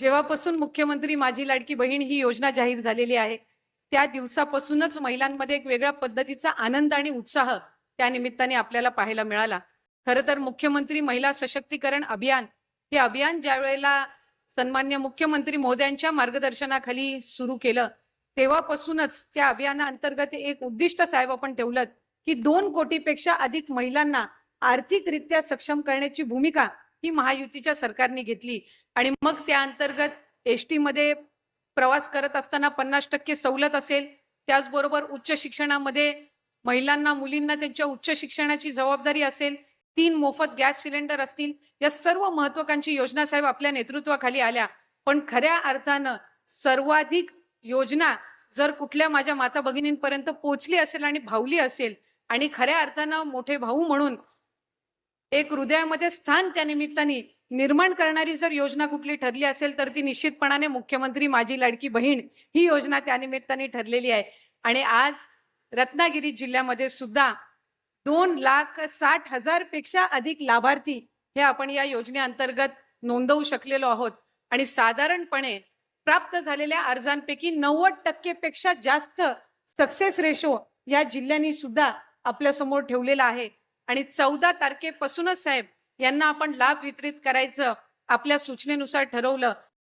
जेव्हापासून मुख्यमंत्री माझी लाडकी बहीण ही योजना जाहीर झालेली आहे त्या दिवसापासूनच महिलांमध्ये एक वेगळ्या पद्धतीचा आनंद आणि उत्साह त्या निमित्ताने आपल्याला पाहायला मिळाला. खरं तर मुख्यमंत्री महिला सशक्तीकरण अभियान हे अभियान ज्या वेळेला सन्मान्य मुख्यमंत्री मोदयांच्या मार्गदर्शनाखाली सुरू केलं तेव्हापासूनच त्या अभियानाअंतर्गत एक उद्दिष्ट साहेब आपण ठेवलं की दोन कोटीपेक्षा अधिक महिलांना आर्थिकरित्या सक्षम करण्याची भूमिका ही महायुतीच्या सरकारने घेतली. आणि मग त्या अंतर्गत एस टीमध्ये प्रवास करत असताना पन्नास टक्के सवलत असेल. त्याचबरोबर उच्च शिक्षणामध्ये महिलांना मुलींना त्यांच्या उच्च शिक्षणाची जबाबदारी असेल. तीन मोफत गॅस सिलेंडर असतील. या सर्व महत्वाकांक्षी योजना साहेब आपल्या नेतृत्वाखाली आल्या. पण खऱ्या अर्थानं सर्वाधिक योजना जर कुठल्या माझ्या माता भगिनींपर्यंत पोहोचली असेल आणि भावली असेल आणि खऱ्या अर्थानं मोठे भाऊ म्हणून एक हृदयामध्ये स्थान त्या निमित्ताने निर्माण करणारी जर योजना कुठली ठरली असेल तर ती निश्चितपणाने मुख्यमंत्री माझी लाडकी बहीण ही योजना त्या निमित्ताने ठरलेली आहे. आणि आज रत्नागिरी जिल्ह्यामध्ये सुद्धा दोन लाख साठ हजारपेक्षा अधिक लाभार्थी हे आपण या योजनेअंतर्गत नोंदवू शकलेलो आहोत. आणि साधारणपणे प्राप्त झालेल्या अर्जांपैकी नव्वद टक्के पेक्षा जास्त सक्सेस रेशो या जिल्ह्यांनी सुद्धा आपल्यासमोर ठेवलेला आहे. आणि चौदा तारखेपासूनच साहेब यांना आपण लाभ वितरित करायचं आपल्या सूचनेनुसार ठरवलं.